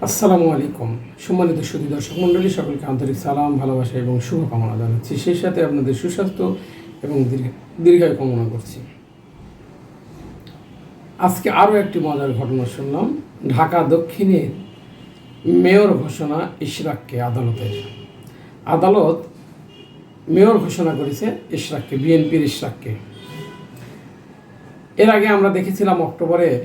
আসসালামু আলাইকুম। সম্মানিত সুধী দর্শক মণ্ডলী, সকলকে আন্তরিক সালাম, ভালোবাসা এবং শুভকামনা জানাচ্ছি। সেই সাথে আপনাদের সুস্বাস্থ্য এবং দীর্ঘ- দীর্ঘায়ু কামনা করছি। আজকে আরও একটি মজার ঘটনা শুনলাম। ঢাকা দক্ষিণের মেয়র ঘোষণা ইশরাককে আদালতের। আদালত মেয়র ঘোষণা করেছে ইশরাককে, বিএনপির ইশরাককে। এর আগে আমরা দেখেছিলাম অক্টোবরে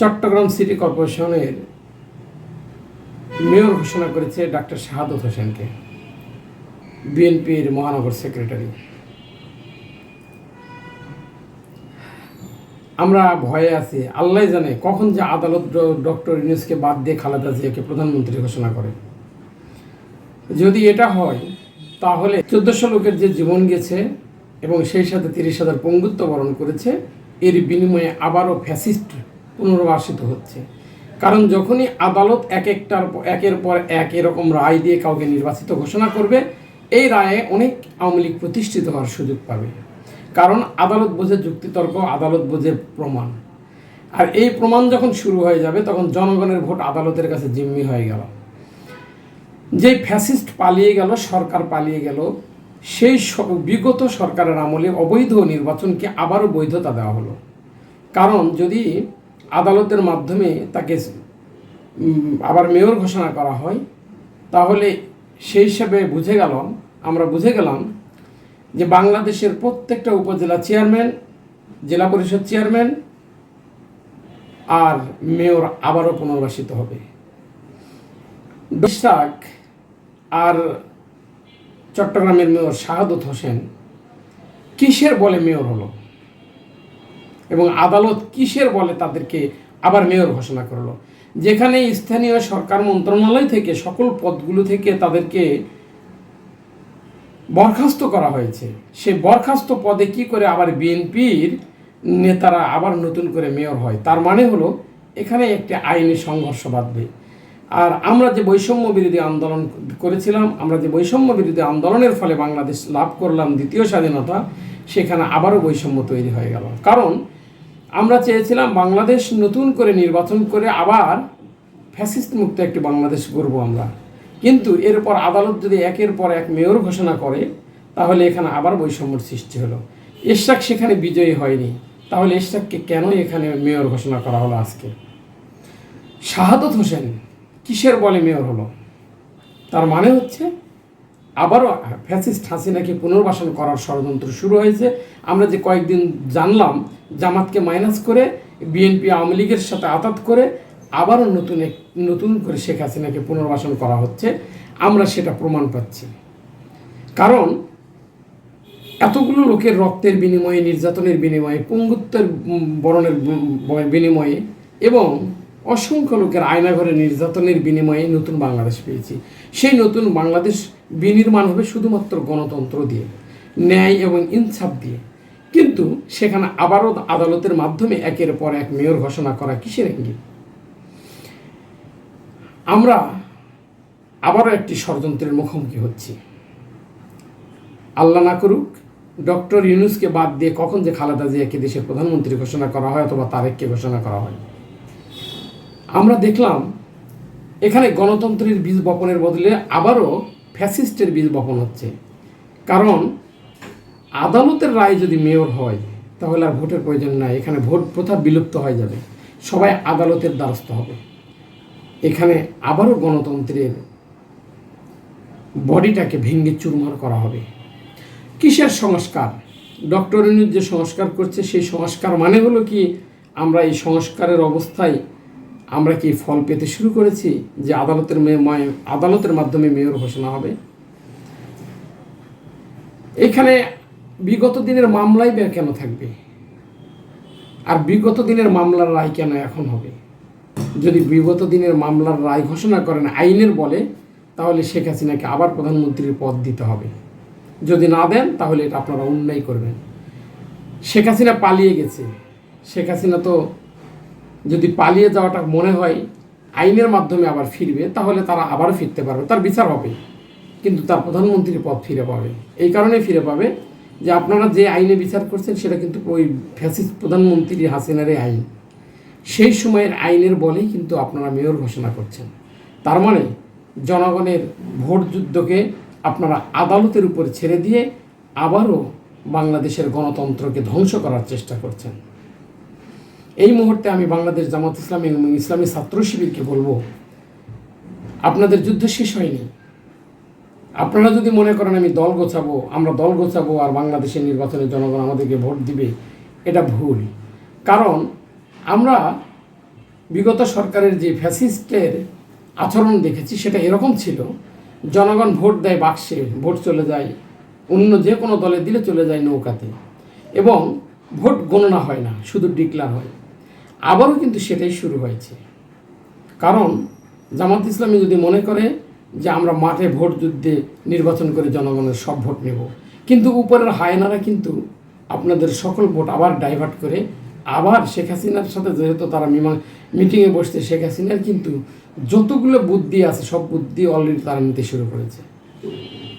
চট্টগ্রাম সিটি কর্পোরেশনের মেয়র ঘোষণা করেছে ডাক্তার শাহাদত হোসেনকে। বিএনপির মহানগর সেক্রেটারি। আমরা ভয়ে আছি। আল্লাহ জানে কখন যে আদালত ডক্টর ইউনুসকে বাদ দিয়ে খালেদা জিয়াকে প্রধানমন্ত্রী ঘোষণা করে। যদি এটা হয়, তাহলে চোদ্দশো লোকের যে জীবন গেছে এবং সেই সাথে তিরিশ হাজার পঙ্গুত্ব বরণ করেছে, এর বিনিময়ে আবারও ফ্যাসিস্ট পুনর্বাসিত হচ্ছে। কারণ যখনই আদালত এক একটার একের পর এক এরকম রায় দিয়ে কাউকে নির্বাচিত ঘোষণা করবে, এই রায়ে অনেক আওয়ামী লীগ প্রতিষ্ঠিত হওয়ার সুযোগ পাবে। কারণ আদালত বোঝে যুক্তিতর্ক, আদালত বোঝে প্রমাণ। আর এই প্রমাণ যখন শুরু হয়ে যাবে, তখন জনগণের ভোট আদালতের কাছে জিম্মি হয়ে গেল। যে ফ্যাসিস্ট পালিয়ে গেল, সরকার পালিয়ে গেল, সেই বিগত সরকারের আমলে অবৈধ নির্বাচনকে আবারও বৈধতা দেওয়া হলো। কারণ যদি আদালতের মাধ্যমে তাকে আবার মেয়র ঘোষণা করা হয়। তাহলে সেই হিসাবে বুঝে গেলাম, আমরা বুঝে গেলাম যে বাংলাদেশের প্রত্যেকটা উপজেলা চেয়ারম্যান, জেলা পরিষদ চেয়ারম্যান আর মেয়র আবারও পুনর্বাসিত হবে। বিশ্বাক আর চট্টগ্রামের মেয়র শাহাদত হোসেন কিসের বলে মেয়র হলো? এবং আদালত কিসের বলে তাদেরকে আবার মেয়র ঘোষণা করল? যেখানে স্থানীয় সরকার মন্ত্রণালয় থেকে সকল পদগুলো থেকে তাদেরকে বরখাস্ত করা হয়েছে। সে বরখাস্ত পদে কি করে আবার বিএনপির নেতারা আবার নতুন করে মেয়র হয়? তার মানে হলো, এখানে একটি আইনি সংঘর্ষ বাঁধবে। আর আমরা যে বৈষম্য বিরোধী আন্দোলন করেছিলাম, আমরা যে বৈষম্য বিরোধী আন্দোলনের ফলে বাংলাদেশ লাভ করলাম দ্বিতীয় স্বাধীনতা, সেখানে আবারও বৈষম্য তৈরি হয়ে গেল। কারণ আমরা চেয়েছিলাম বাংলাদেশ নতুন করে নির্বাচন করে আবার ফ্যাসিস্ট মুক্ত একটি বাংলাদেশ গড়ব আমরা। কিন্তু এরপর আদালত যদি একের পর এক মেয়র ঘোষণা করে, তাহলে এখানে আবার বৈষম্যর সৃষ্টি হলো। এশরাক সেখানে বিজয়ী হয়নি। তাহলে এশরাককে কেন এখানে মেয়র ঘোষণা করা হলো আজকে? শাহাদত হোসেন কিসের বলে মেয়র হলো? তার মানে হচ্ছে আবারও ফ্যাসিস্ট হাসিনাকে পুনর্বাসন করার ষড়যন্ত্র শুরু হয়েছে। আমরা যে কয়েকদিন জানলাম, জামাতকে মাইনাস করে বিএনপি আওয়ামী লীগের সাথে আতাত করে আবারও নতুন এক, নতুন করে শেখ হাসিনাকে পুনর্বাসন করা হচ্ছে। আমরা সেটা প্রমাণ পাচ্ছি। কারণ এতগুলো লোকের রক্তের বিনিময়ে, নির্যাতনের বিনিময়ে, পঙ্গুত্বের বরণের বিনিময়ে এবং অসংখ্য লোকের আয়নাঘরে নির্যাতনের বিনিময়ে নতুন বাংলাদেশ পেয়েছি। সেই নতুন বাংলাদেশ বিনির্মাণ হবে শুধুমাত্র গণতন্ত্র দিয়ে, ন্যায় এবং ইনসাফ দিয়ে। কিন্তু সেখানে আবারও আদালতের মাধ্যমে একের পর এক মেয়র ঘোষণা করা কিসের ইঙ্গিত আমরা আবারও একটি ষড়যন্ত্রের মুখোমুখি হচ্ছি। আল্লাহ না করুক, ডক্টর ইউনুসকে বাদ দিয়ে কখন যে খালেদা জিয়াকে দেশের প্রধানমন্ত্রী ঘোষণা করা হয় অথবা তারেককে ঘোষণা করা হয়। আমরা দেখলাম এখানে গণতন্ত্রের বীজ বপনের বদলে আবারও ফ্যাসিস্টের বীজ বপন হচ্ছে। কারণ আদালতের রায় যদি মেয়র হয়, তাহলে আর ভোটের প্রয়োজন নাই। এখানে ভোট প্রথা বিলুপ্ত হয়ে যাবে। সবাই আদালতের দ্বারস্থ হবে। এখানে আবারও গণতন্ত্রের বডিটাকে ভেঙে চুরমার করা হবে। কিসের সংস্কার? ডক্টর ইউনুস যে সংস্কার করছে, সেই সংস্কার মানে হলো কি? আমরা এই সংস্কারের অবস্থায় আমরা কি ফল পেতে শুরু করেছি যে আদালতের আদালতের মাধ্যমে মেয়র ঘোষণা হবে? এখানে বিগত দিনের মামলাই বের কেন থাকবে? আর বিগত দিনের মামলার রায় কেন এখন হবে? যদি বিগত দিনের মামলার রায় ঘোষণা করেন আইনের বলে, তাহলে শেখ হাসিনাকে আবার প্রধানমন্ত্রীর পদ দিতে হবে। যদি না দেন, তাহলে এটা আপনারা অন্যায় করবেন। শেখ হাসিনা পালিয়ে গেছে। শেখ হাসিনা তো যদি পালিয়ে যাওয়াটা মনে হয় আইনের মাধ্যমে আবার ফিরবে, তাহলে তারা আবারও ফিরতে পারবে। তার বিচার হবে, কিন্তু তার প্রধানমন্ত্রীর পদ ফিরে পাবে। এই কারণে ফিরে পাবে যে আপনারা যে আইনে বিচার করছেন, সেটা কিন্তু ওই ফ্যাসিস্ট প্রধানমন্ত্রী হাসিনারই আইন। সেই সময়ের আইনের বলেই কিন্তু আপনারা মেয়র ঘোষণা করছেন। তার মানে জনগণের ভোট যুদ্ধকে আপনারা আদালতের উপর ছেড়ে দিয়ে আবারও বাংলাদেশের গণতন্ত্রকে ধ্বংস করার চেষ্টা করছেন। এই মুহূর্তে আমি বাংলাদেশ জামাত ইসলামী এবং ইসলামী ছাত্র শিবিরকে বলব, আপনাদের যুদ্ধ শেষ হয়নি। আপনারা যদি মনে করেন আমি দল গোছাবো, আমরা দল গোছাবো আর বাংলাদেশের নির্বাচনে জনগণ আমাদেরকে ভোট দিবে, এটা ভুল। কারণ আমরা বিগত সরকারের যে ফ্যাসিস্টের আচরণ দেখেছি, সেটা এরকম ছিল, জনগণ ভোট দেয় বাক্সে, ভোট চলে যায়, অন্য যে কোনো দলে দিলে চলে যায় নৌকাতে। এবং ভোট গণনা হয় না, শুধু ডিক্লার হয়। আবারও কিন্তু সেটাই শুরু হয়েছে। কারণ জামাত ইসলামী যদি মনে করে যে আমরা মাঠে ভোট যুদ্ধে নির্বাচন করে জনগণের সব ভোট নেব, কিন্তু উপরের হায়নারা কিন্তু আপনাদের সকল ভোট আবার ডাইভার্ট করে আবার শেখ হাসিনার সাথে যেহেতু তারা মিমা মিটিংয়ে বসতে শেখ হাসিনার কিন্তু যতগুলো বুদ্ধি আছে, সব বুদ্ধি অলরেডি তারা নিতে শুরু করেছে।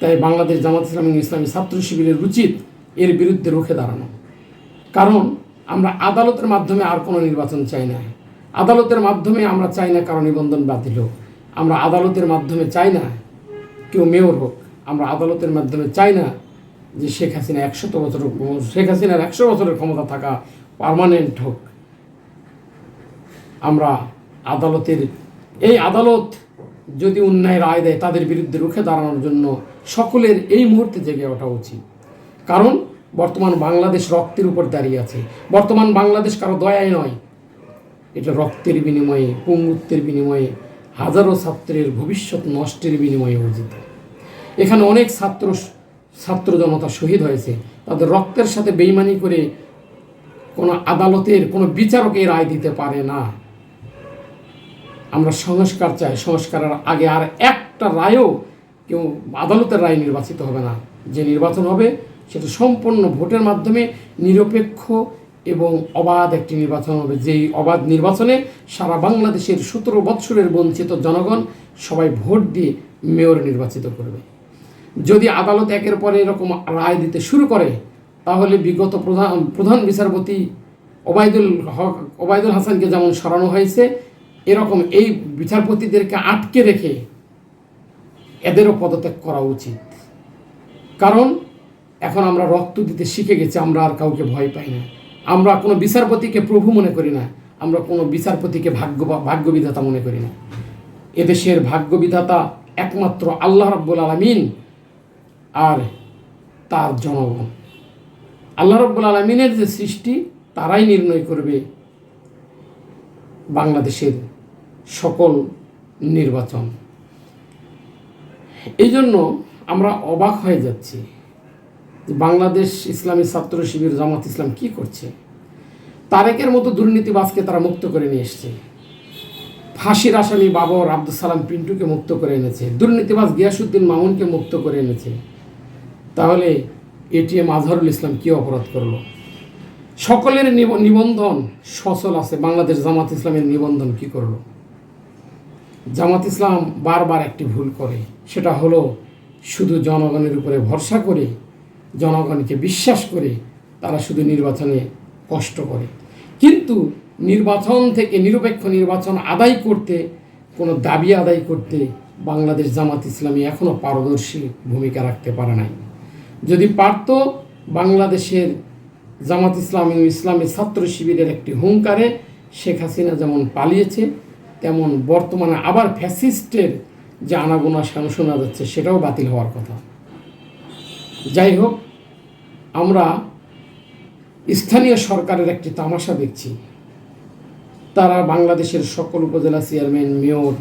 তাই বাংলাদেশ জামাত ইসলামী ইসলামী ছাত্র শিবিরের উচিত এর বিরুদ্ধে রুখে দাঁড়ানো। কারণ আমরা আদালতের মাধ্যমে আর কোনো নির্বাচন চাই না। আদালতের মাধ্যমে আমরা চাই না কারও নিবন্ধন বাতিল হোক। আমরা আদালতের মাধ্যমে চাই না কেউ মেয়র হোক। আমরা আদালতের মাধ্যমে চাই না যে শেখ হাসিনা একশত বছর শেখ হাসিনার একশো বছরের ক্ষমতা থাকা পার্মানেন্ট হোক। আমরা আদালতের, এই আদালত যদি অন্যায় রায় দেয় তাদের বিরুদ্ধে রুখে দাঁড়ানোর জন্য সকলের এই মুহূর্তে জেগে ওঠা উচিত। কারণ বর্তমান বাংলাদেশ রক্তের উপর দাঁড়িয়ে আছে। বর্তমান বাংলাদেশ কারও দয়ায় নয়। এটা রক্তের বিনিময়ে, পঙ্গুত্বের বিনিময়ে, হাজারো ছাত্রের ভবিষ্যৎ নষ্টের বিনিময়ে অর্জিত। এখানে অনেক ছাত্র ছাত্র জনতা শহীদ হয়েছে। তাদের রক্তের সাথে বেইমানি করে কোনো আদালতের, কোনো বিচারকে রায় দিতে পারে না। আমরা সংস্কার চাই। সংস্কারের আগে আর একটা রায়ও কেউ আদালতের রায় নির্বাচিত হবে না। যে নির্বাচন হবে সেটা সম্পূর্ণ ভোটের মাধ্যমে নিরপেক্ষ এবং অবাধ একটি নির্বাচন হবে। যেই অবাধ নির্বাচনে সারা বাংলাদেশের সতেরো বৎসরের বঞ্চিত জনগণ সবাই ভোট দিয়ে মেয়র নির্বাচিত করবে। যদি আদালত একের পর এরকম রায় দিতে শুরু করে, তাহলে বিগত প্রধান প্রধান বিচারপতি ওবায়দুল হক, ওবায়দুল হাসানকে যেমন সরানো হয়েছে, এরকম এই বিচারপতিদেরকে আটকে রেখে এদেরও পদত্যাগ করা উচিত। কারণ এখন আমরা রক্ত দিতে শিখে গেছি, আমরা আর কাউকে ভয় পাই না। আমরা কোনো বিচারপতিকে প্রভু মনে করি না, আমরা কোনো বিচারপতিকে ভাগ্য ভাগ্যবিধাতা মনে করি না। এদেশের ভাগ্যবিধাতা একমাত্র আল্লাহ রব্বুল আলমিন আর তার জনগণ। আল্লাহ রব্বুল আলমিনের যে সৃষ্টি, তারাই নির্ণয় করবে বাংলাদেশের সকল নির্বাচন। এই জন্য আমরা অবাক হয়ে যাচ্ছি। বাংলাদেশ ইসলামী ছাত্র শিবির জামাত ইসলাম কি করছে? তারেকের মতো দুর্নীতিবাজকে তারা মুক্ত করে নিয়ে এসছে। ফাঁসির আসামি বাবর আব্দুল সালাম পিন্টুকে মুক্ত করে এনেছে। দুর্নীতিবাজ গিয়াসুদ্দিন মামুনকে মুক্ত করে এনেছে। তাহলে এটিএম আজহারুল ইসলাম কি অপরাধ করল? সকলের নিব- নিবন্ধন সচল আছে। বাংলাদেশ জামাত ইসলামের নিবন্ধন কি করল? জামাত ইসলাম বারবার একটি ভুল করে। সেটা হলো শুধু জনগণের উপরে ভরসা করে জনগণকে বিশ্বাস করে তারা শুধু নির্বাচনে কষ্ট করে। কিন্তু নির্বাচন থেকে নিরপেক্ষ নির্বাচন আদায় করতে, কোনো দাবি আদায় করতে বাংলাদেশ জামাত ইসলামী এখনও পারদর্শী ভূমিকা রাখতে পারে নাই। যদি পারত, বাংলাদেশের জামাত ইসলামী ইসলামী ছাত্র শিবিরের একটি হুঙ্কারে শেখ হাসিনা যেমন পালিয়েছে, তেমন বর্তমানে আবার ফ্যাসিস্টের যে আনাগোনা শোনা শোনা যাচ্ছে, সেটাও বাতিল হওয়ার কথা। যাই হোক, আমরা স্থানীয় সরকারের একটি তামাশা দেখছি। তারা বাংলাদেশের সকল উপজেলা চেয়ারম্যান, মেয়র,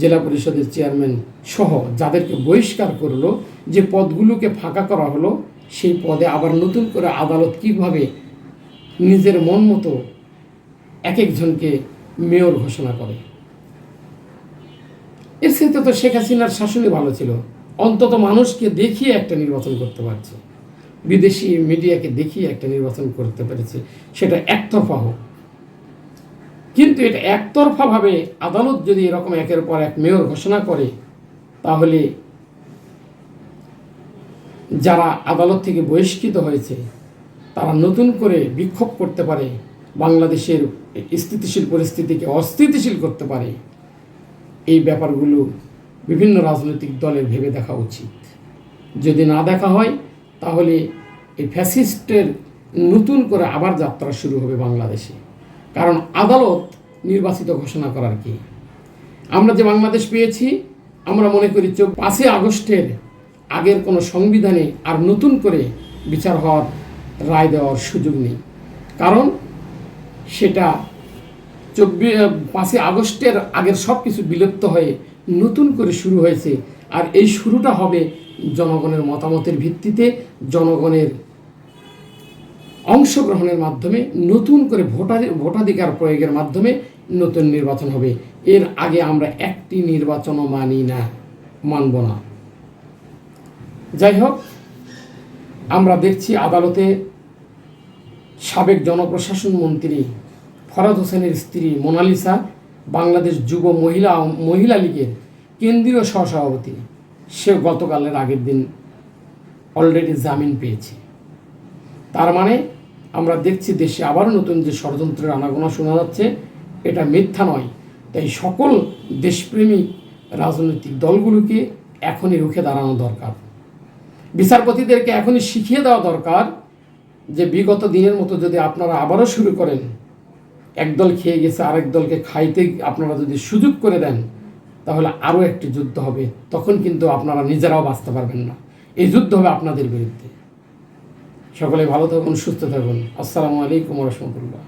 জেলা পরিষদের চেয়ারম্যান সহ যাদেরকে বহিষ্কার করল যে পদগুলোকে ফাঁকা করা হলো, সেই পদে আবার নতুন করে আদালত কীভাবে নিজের মন মতো এক একজনকে মেয়র ঘোষণা করে? এর সাথে তো শেখ হাসিনার শাসনই ভালো ছিল। অন্তত মানুষকে দেখিয়ে একটা নির্বাচন করতে পারছে। বিদেশি মিডিয়াকে দেখিয়ে একটা নির্বাচন করতে পেরেছে। সেটা একতরফা হোক। কিন্তু এটা একতরফাভাবে আদালত যদি এরকম একের পর এক মেয়র ঘোষণা করে, তাহলে যারা আদালত থেকে বহিষ্কৃত হয়েছে, তারা নতুন করে বিক্ষোভ করতে পারে, বাংলাদেশের স্থিতিশীল পরিস্থিতিকে অস্থিতিশীল করতে পারে। এই ব্যাপারগুলো বিভিন্ন রাজনৈতিক দলের ভেবে দেখা উচিত। যদি না দেখা হয়, তাহলে এই ফ্যাসিস্টের নতুন করে আবার যাত্রা শুরু হবে বাংলাদেশে। কারণ আদালত নির্বাচিত ঘোষণা করার কি? আমরা যে বাংলাদেশ পেয়েছি, আমরা মনে করি যে পাঁচই আগস্টের আগের কোনো সংবিধানে আর নতুন করে বিচার হওয়ার রায় দেওয়ার সুযোগ নেই। কারণ সেটা চব্বিশ পাঁচই আগস্টের আগের সব কিছু বিলুপ্ত হয়ে নতুন করে শুরু হয়েছে। আর এই শুরুটা হবে জনগণের মতামতের ভিত্তিতে, জনগণের অংশগ্রহণের মাধ্যমে, নতুন করে ভোটার ভোটাধিকার প্রয়োগের মাধ্যমে নতুন নির্বাচন হবে। এর আগে আমরা একটি নির্বাচনও মানি না, মানব না। যাই হোক, আমরা দেখছি আদালতে সাবেক জনপ্রশাসন মন্ত্রী ফরাদ হোসেনের স্ত্রী মোনালিসা বাংলাদেশ যুব মহিলা মহিলা লীগের কেন্দ্রীয় সহসভাপতি। সে গতকালের আগের দিন অলরেডি জামিন পেয়েছে। তার মানে আমরা দেখছি দেশে আবারও নতুন যে ষড়যন্ত্রের আনাগোনা শোনা যাচ্ছে, এটা মিথ্যা নয়। তাই সকল দেশপ্রেমী রাজনৈতিক দলগুলোকে এখনই রুখে দাঁড়ানো দরকার। বিচারপতিদেরকে এখনই শিখিয়ে দেওয়া দরকার যে বিগত দিনের মতো যদি আপনারা আবারও শুরু করেন একদল খেয়ে গেছে, আরেক দলকে খাইতে আপনারা যদি সুযোগ করে দেন, তাহলে আরও একটি যুদ্ধ হবে। তখন কিন্তু আপনারা নিজেরাও বাঁচতে পারবেন না। এই যুদ্ধ হবে আপনাদের বিরুদ্ধে। সকলে ভালো থাকুন, সুস্থ থাকুন। আসসালামু আলাইকুম রহমতুল্লাহ।